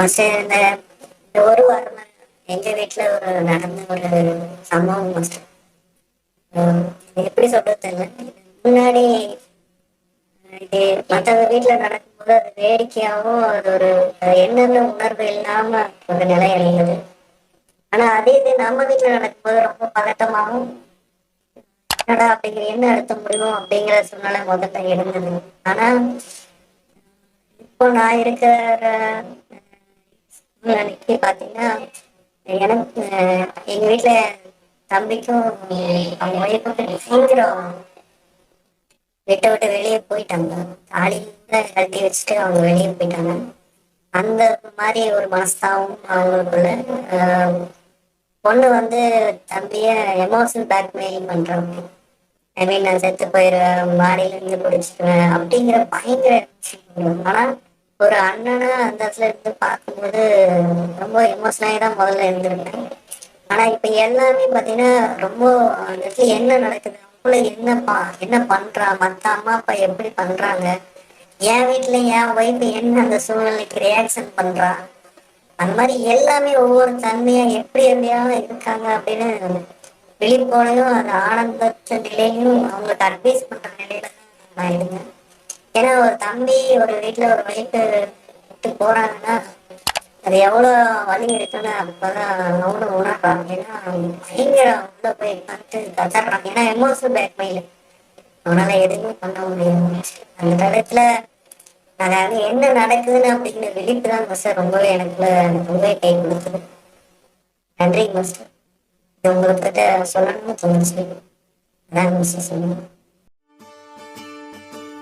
Master இந்த இந்த ஒரு வாரமா எங்க வீட்டுல ஒரு நடந்த ஒரு சம்பவம் மாஸ்டர் எப்படி சொல்றது தெரியல. முன்னாடி இது மற்றவங்க வீட்டுல நடக்கும்போது அது வேடிக்கையாகவும் அது ஒரு என்னென்ன உணர்வு இல்லாம ஒரு நிலை அடைந்தது. ஆனா அதே இது நம்ம வீட்டுல நடக்கும்போது ரொம்ப பதட்டமாகவும் என்னடா அப்படிங்கிற என்ன அழுத்த முடியும் அப்படிங்கிற சூழ்நிலை முதல்ல இருந்தது. ஆனா இப்போ நான் இருக்கிற அன்னைக்கு பாத்தீங்கன்னா எனக்கு எங்க வீட்டுல தம்பிக்கும் அவங்க ஒய்ஃபுக்கும் சீக்கிரம் விட்டு விட்டு வெளியே போயிட்டாங்க. காலையில கட்டி வச்சுட்டு அவங்க வெளியே போயிட்டாங்க. அந்த மாதிரி ஒரு மாசத்தாவும் அவங்களுக்குள்ள ஆஹ், பொண்ணு வந்து தம்பிய எமோஷனல் பேக்மெயில் பண்றாங்க ஐ மீன் நான் செத்து போயிடுவேன் மாடியில இருந்து பிடிச்சிக்குவேன் அப்படிங்கிற பயங்கர விஷயம். ஆனா ஒரு அண்ணனை அந்த இடத்துல இருந்து பார்க்கும்போது ரொம்ப எமோஷனாகி தான் முதல்ல இருந்திருந்தேன் ஆனா இப்ப எல்லாமே பார்த்தீங்கன்னா ரொம்ப அந்த இடத்துல என்ன நடக்குது அவங்கள என்னப்பா என்ன பண்றா மத்த அம்மா அப்பா எப்படி பண்றாங்க என் வீட்டுல என் ஒய்ஃப் என்ன அந்த சூழ்நிலைக்கு ரியாக்ஷன் பண்றா அந்த மாதிரி எல்லாமே ஒவ்வொரு தன்மையா எப்படி எப்படியாவது இருக்காங்க அப்படின்னு விழிப்போடையும் அந்த ஆனந்த நிலையும் அவங்களுக்கு அட்வைஸ் பண்ற நிலையில நான் இருந்தேன். ஏன்னா ஒரு தம்பி ஒரு வீட்டுல ஒரு ஒய்ஃபு விட்டு போறாங்கன்னா அது எவ்வளவு வலி இருக்குன்னு அப்பதான் அவனும் உணர்றான் ஏன்னா பயங்கர உள்ள போய் பார்த்து கதறான் ஏன்னா எமோஷனல் பேக்மெயில் அவனால எதுவுமே பண்ண முடியாது. அந்த நேரத்துல அதாவது என்ன நடக்குதுன்னு அப்படிங்கிற விழிப்பு தான் மாஸ்டர் ரொம்பவே எனக்குள்ள ரொம்பவே கை கொடுத்தது. நன்றி மாஸ்டர் இது உங்கள்கிட்ட சொல்லணும்னு தோணுச்சு. அதான் மாஸ்டர் சொல்லணும்